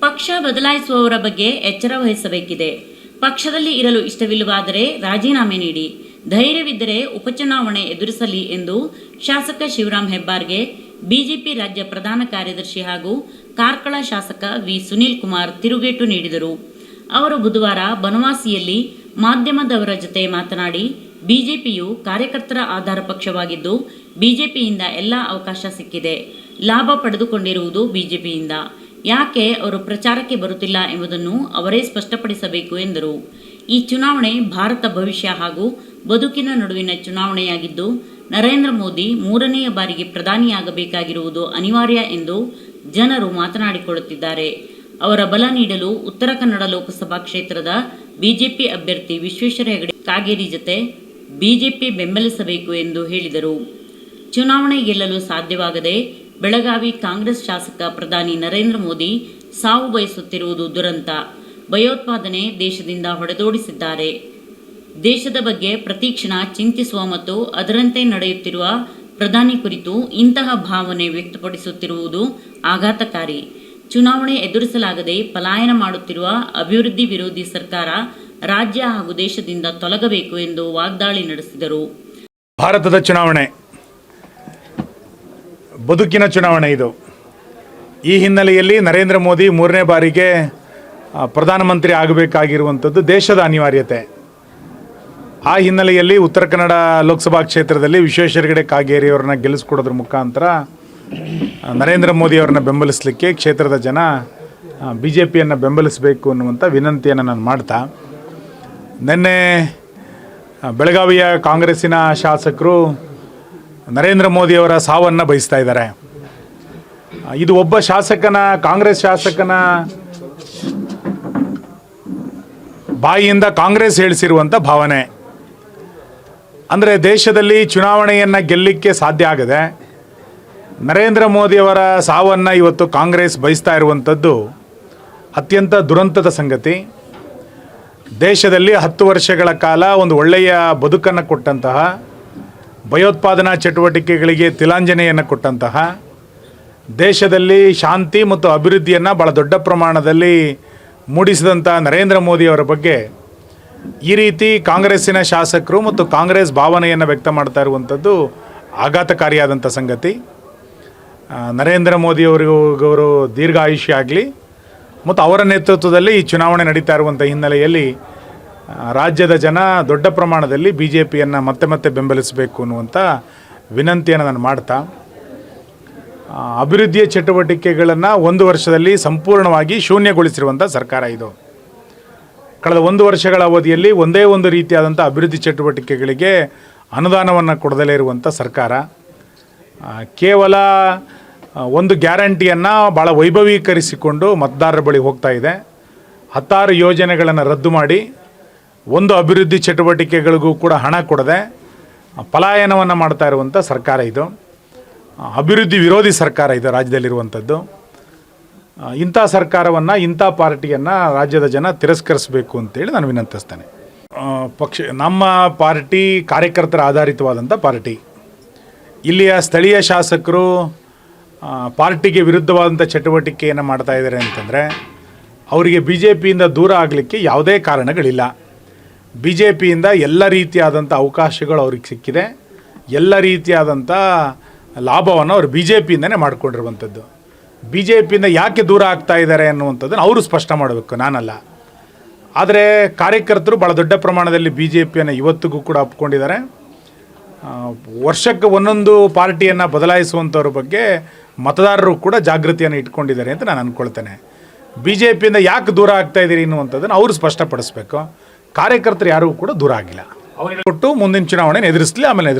ಪಕ್ಷ ಬದಲಾಯಿಸುವವರ ಬಗ್ಗೆ ಎಚ್ಚರ ವಹಿಸಬೇಕಿದೆ. ಪಕ್ಷದಲ್ಲಿ ಇರಲು ಇಷ್ಟವಿಲ್ಲವಾದರೆ ರಾಜೀನಾಮೆ ನೀಡಿ. ಧೈರ್ಯವಿದ್ದರೆ ಉಪಚುನಾವಣೆ ಎದುರಿಸಲಿ ಎಂದು ಶಾಸಕ ಶಿವರಾಮ್ ಹೆಬ್ಬಾರ್ಗೆ ಬಿಜೆಪಿ ರಾಜ್ಯ ಪ್ರಧಾನ ಕಾರ್ಯದರ್ಶಿ ಹಾಗೂ ಕಾರ್ಕಳ ಶಾಸಕ ವಿ. ಸುನೀಲ್ ಕುಮಾರ್ ತಿರುಗೇಟು ನೀಡಿದರು. ಅವರು ಬುಧವಾರ ಬನವಾಸಿಯಲ್ಲಿ ಮಾಧ್ಯಮದವರ ಜೊತೆ ಮಾತನಾಡಿ, ಬಿಜೆಪಿಯು ಕಾರ್ಯಕರ್ತರ ಆಧಾರ ಪಕ್ಷವಾಗಿದ್ದು, ಬಿಜೆಪಿಯಿಂದ ಎಲ್ಲ ಅವಕಾಶ ಸಿಕ್ಕಿದೆ. ಲಾಭ ಪಡೆದುಕೊಂಡಿರುವುದು ಬಿಜೆಪಿಯಿಂದ. ಯಾಕೆ ಅವರು ಪ್ರಚಾರಕ್ಕೆ ಬರುತ್ತಿಲ್ಲ ಎಂಬುದನ್ನು ಅವರೇ ಸ್ಪಷ್ಟಪಡಿಸಬೇಕು ಎಂದರು. ಈ ಚುನಾವಣೆ ಭಾರತ ಭವಿಷ್ಯ ಹಾಗೂ ಬದುಕಿನ ನಡುವಿನ ಚುನಾವಣೆಯಾಗಿದ್ದು, ನರೇಂದ್ರ ಮೋದಿ ಮೂರನೆಯ ಬಾರಿಗೆ ಪ್ರಧಾನಿಯಾಗಬೇಕಾಗಿರುವುದು ಅನಿವಾರ್ಯ ಎಂದು ಜನರು ಮಾತನಾಡಿಕೊಳ್ಳುತ್ತಿದ್ದಾರೆ. ಅವರ ಬಲ ನೀಡಲು ಉತ್ತರ ಕನ್ನಡ ಲೋಕಸಭಾ ಕ್ಷೇತ್ರದ ಬಿಜೆಪಿ ಅಭ್ಯರ್ಥಿ ವಿಶ್ವೇಶ್ವರ ಹೆಗಡೆ ಕಾಗೇರಿ ಜೊತೆ ಬಿಜೆಪಿ ಬೆಂಬಲಿಸಬೇಕು ಎಂದು ಹೇಳಿದರು. ಚುನಾವಣೆ ಗೆಲ್ಲಲು ಸಾಧ್ಯವಾಗದೆ ಬೆಳಗಾವಿ ಕಾಂಗ್ರೆಸ್ ಶಾಸಕ ಪ್ರಧಾನಿ ನರೇಂದ್ರ ಮೋದಿ ಸಾವು ಬಯಸುತ್ತಿರುವುದು ದುರಂತ. ಭಯೋತ್ಪಾದನೆ ದೇಶದಿಂದ ಹೊಡೆದೋಡಿಸಿದ್ದಾರೆ. ದೇಶದ ಬಗ್ಗೆ ಪ್ರತಿಕ್ಷಣ ಚಿಂತಿಸುವ ಮತ್ತು ಅದರಂತೆ ನಡೆಯುತ್ತಿರುವ ಪ್ರಧಾನಿ ಕುರಿತು ಇಂತಹ ಭಾವನೆ ವ್ಯಕ್ತಪಡಿಸುತ್ತಿರುವುದು ಆಘಾತಕಾರಿ. ಚುನಾವಣೆ ಎದುರಿಸಲಾಗದೆ ಪಲಾಯನ ಮಾಡುತ್ತಿರುವ ಅಭಿವೃದ್ಧಿ ವಿರೋಧಿ ಸರ್ಕಾರ ರಾಜ್ಯ ಹಾಗೂ ದೇಶದಿಂದ ತೊಲಗಬೇಕು ಎಂದು ವಾಗ್ದಾಳಿ ನಡೆಸಿದರು. ಭಾರತದ ಚುನಾವಣೆ ಬದುಕಿನ ಚುನಾವಣೆ ಇದು. ಈ ಹಿನ್ನೆಲೆಯಲ್ಲಿ ನರೇಂದ್ರ ಮೋದಿ ಮೂರನೇ ಬಾರಿಗೆ ಪ್ರಧಾನಮಂತ್ರಿ ಆಗಬೇಕಾಗಿರುವಂಥದ್ದು ದೇಶದ ಅನಿವಾರ್ಯತೆ. ಆ ಹಿನ್ನೆಲೆಯಲ್ಲಿ ಉತ್ತರ ಕನ್ನಡ ಲೋಕಸಭಾ ಕ್ಷೇತ್ರದಲ್ಲಿ ವಿಶ್ವೇಶ್ವರ ಹೆಗಡೆ ಕಾಗೇರಿಯವರನ್ನ ಗೆಲ್ಲಿಸ್ಕೊಡೋದ್ರ ಮುಖಾಂತರ ನರೇಂದ್ರ ಮೋದಿ ಅವ್ರನ್ನ ಬೆಂಬಲಿಸಲಿಕ್ಕೆ ಕ್ಷೇತ್ರದ ಜನ ಬಿ ಜೆ ಪಿಯನ್ನು ಬೆಂಬಲಿಸಬೇಕು ಅನ್ನುವಂಥ ವಿನಂತಿಯನ್ನು ನಾನು ಮಾಡ್ತಾ. ನಿನ್ನೆ ಬೆಳಗಾವಿಯ ಕಾಂಗ್ರೆಸ್ಸಿನ ಶಾಸಕರು ನರೇಂದ್ರ ಮೋದಿಯವರ ಸಾವನ್ನು ಬಯಸ್ತಾ ಇದ್ದಾರೆ. ಇದು ಒಬ್ಬ ಶಾಸಕನ, ಕಾಂಗ್ರೆಸ್ ಶಾಸಕನ ಬಾಯಿಯಿಂದ ಕಾಂಗ್ರೆಸ್ ಹೇಳಿಸಿರುವಂಥ ಭಾವನೆ. ಅಂದರೆ ದೇಶದಲ್ಲಿ ಚುನಾವಣೆಯನ್ನು ಗೆಲ್ಲಲಿಕ್ಕೆ ಸಾಧ್ಯ ಆಗದೆ ನರೇಂದ್ರ ಮೋದಿಯವರ ಸಾವನ್ನು ಇವತ್ತು ಕಾಂಗ್ರೆಸ್ ಬಯಸ್ತಾ ಇರುವಂಥದ್ದು ಅತ್ಯಂತ ದುರಂತದ ಸಂಗತಿ. ದೇಶದಲ್ಲಿ ಹತ್ತು ವರ್ಷಗಳ ಕಾಲ ಒಂದು ಒಳ್ಳೆಯ ಬದುಕನ್ನು ಕೊಟ್ಟಂತಹ ಭಯೋತ್ಪಾದನಾ ಚಟುವಟಿಕೆಗಳಿಗೆ ತಿಲಾಂಜನೆಯನ್ನು ಕೊಟ್ಟಂತಹ ದೇಶದಲ್ಲಿ ಶಾಂತಿ ಮತ್ತು ಅಭಿವೃದ್ಧಿಯನ್ನು ಭಾಳ ದೊಡ್ಡ ಪ್ರಮಾಣದಲ್ಲಿ ಮೂಡಿಸಿದಂಥ ನರೇಂದ್ರ ಮೋದಿಯವರ ಬಗ್ಗೆ ಈ ರೀತಿ ಕಾಂಗ್ರೆಸ್ಸಿನ ಶಾಸಕರು ಮತ್ತು ಕಾಂಗ್ರೆಸ್ ಭಾವನೆಯನ್ನು ವ್ಯಕ್ತ ಮಾಡ್ತಾ ಇರುವಂಥದ್ದು ಆಘಾತಕಾರಿಯಾದಂಥ ಸಂಗತಿ. ನರೇಂದ್ರ ಮೋದಿಯವರಿಗೂ ಅವರು ದೀರ್ಘ ಆಯುಷ್ಯ ಆಗಲಿ ಮತ್ತು ಅವರ ನೇತೃತ್ವದಲ್ಲಿ ಈ ಚುನಾವಣೆ ನಡೀತಾ ಇರುವಂಥ ಹಿನ್ನೆಲೆಯಲ್ಲಿ ರಾಜ್ಯದ ಜನ ದೊಡ್ಡ ಪ್ರಮಾಣದಲ್ಲಿ ಬಿ ಜೆ ಪಿಯನ್ನು ಮತ್ತೆ ಮತ್ತೆ ಬೆಂಬಲಿಸಬೇಕು ಅನ್ನುವಂಥ ವಿನಂತಿಯನ್ನು ನಾನು ಮಾಡ್ತಾ ಅಭಿವೃದ್ಧಿಯ ಚಟುವಟಿಕೆಗಳನ್ನು ಒಂದು ವರ್ಷದಲ್ಲಿ ಸಂಪೂರ್ಣವಾಗಿ ಶೂನ್ಯಗೊಳಿಸಿರುವಂಥ ಸರ್ಕಾರ ಇದು. ಕಳೆದ ಒಂದು ವರ್ಷಗಳ ಅವಧಿಯಲ್ಲಿ ಒಂದೇ ಒಂದು ರೀತಿಯಾದಂಥ ಅಭಿವೃದ್ಧಿ ಚಟುವಟಿಕೆಗಳಿಗೆ ಅನುದಾನವನ್ನು ಕೊಡದಲೇ ಇರುವಂಥ ಸರ್ಕಾರ. ಕೇವಲ ಒಂದು ಗ್ಯಾರಂಟಿಯನ್ನು ಭಾಳ ವೈಭವೀಕರಿಸಿಕೊಂಡು ಮತದಾರರ ಬಳಿ ಹೋಗ್ತಾ ಇದೆ. ಹತ್ತಾರು ಯೋಜನೆಗಳನ್ನು ರದ್ದು ಮಾಡಿ ಒಂದು ಅಭಿವೃದ್ಧಿ ಚಟುವಟಿಕೆಗಳಿಗೂ ಕೂಡ ಹಣ ಕೊಡದೆ ಪಲಾಯನವನ್ನು ಮಾಡ್ತಾ ಇರುವಂಥ ಸರ್ಕಾರ ಇದು. ಅಭಿವೃದ್ಧಿ ವಿರೋಧಿ ಸರ್ಕಾರ ಇದು ರಾಜ್ಯದಲ್ಲಿರುವಂಥದ್ದು. ಇಂಥ ಸರ್ಕಾರವನ್ನು, ಇಂಥ ಪಾರ್ಟಿಯನ್ನು ರಾಜ್ಯದ ಜನ ತಿರಸ್ಕರಿಸಬೇಕು ಅಂತೇಳಿ ನಾನು ವಿನಂತಿಸ್ತೇನೆ. ಪಕ್ಷ, ನಮ್ಮ ಪಾರ್ಟಿ ಕಾರ್ಯಕರ್ತರ ಆಧಾರಿತವಾದಂಥ ಪಾರ್ಟಿ. ಇಲ್ಲಿಯ ಸ್ಥಳೀಯ ಶಾಸಕರು ಪಾರ್ಟಿಗೆ ವಿರುದ್ಧವಾದಂಥ ಚಟುವಟಿಕೆಯನ್ನು ಮಾಡ್ತಾ ಇದ್ದಾರೆ ಅಂತಂದರೆ, ಅವರಿಗೆ ಬಿ ಜೆ ಪಿಯಿಂದ ದೂರ ಆಗಲಿಕ್ಕೆ ಯಾವುದೇ ಕಾರಣಗಳಿಲ್ಲ. ಬಿ ಜೆ ಪಿಯಿಂದ ಎಲ್ಲ ರೀತಿಯಾದಂಥ ಅವಕಾಶಗಳು ಅವ್ರಿಗೆ ಸಿಕ್ಕಿದೆ. ಎಲ್ಲ ರೀತಿಯಾದಂಥ ಲಾಭವನ್ನು ಅವರು ಬಿ ಜೆ ಪಿಯಿಂದನೇ ಮಾಡ್ಕೊಂಡಿರುವಂಥದ್ದು. ಬಿ ಜೆ ಪಿಯಿಂದ ಯಾಕೆ ದೂರ ಆಗ್ತಾ ಇದ್ದಾರೆ ಅನ್ನುವಂಥದ್ದನ್ನು ಅವರು ಸ್ಪಷ್ಟ ಮಾಡಬೇಕು, ನಾನಲ್ಲ. ಆದರೆ ಕಾರ್ಯಕರ್ತರು ಭಾಳ ದೊಡ್ಡ ಪ್ರಮಾಣದಲ್ಲಿ ಬಿ ಜೆ ಪಿಯನ್ನು ಇವತ್ತಿಗೂ ಕೂಡ ಒಪ್ಕೊಂಡಿದ್ದಾರೆ. ವರ್ಷಕ್ಕೆ ಒಂದೊಂದು ಪಾರ್ಟಿಯನ್ನು ಬದಲಾಯಿಸುವಂಥವ್ರ ಬಗ್ಗೆ ಮತದಾರರು ಕೂಡ ಜಾಗೃತಿಯನ್ನು ಇಟ್ಕೊಂಡಿದ್ದಾರೆ ಅಂತ ನಾನು ಅಂದ್ಕೊಳ್ತೇನೆ ಬಿ ಜೆ ಪಿಯಿಂದ ಯಾಕೆ ದೂರ ಆಗ್ತಾ ಇದ್ದೀರಿ ಅನ್ನುವಂಥದ್ದನ್ನು ಅವರು ಸ್ಪಷ್ಟಪಡಿಸ್ಬೇಕು. ಕಾರ್ಯಕರ್ತರು ಯಾರೂ ಕೂಡ ದೂರ ಆಗಿಲ್ಲ. ಕೊಟ್ಟು ಮುಂದಿನ ಚುನಾವಣೆ ಎದುರಿಸಲಿ ಆಮೇಲೆ ಎದುರಿಸ್ಲಿ.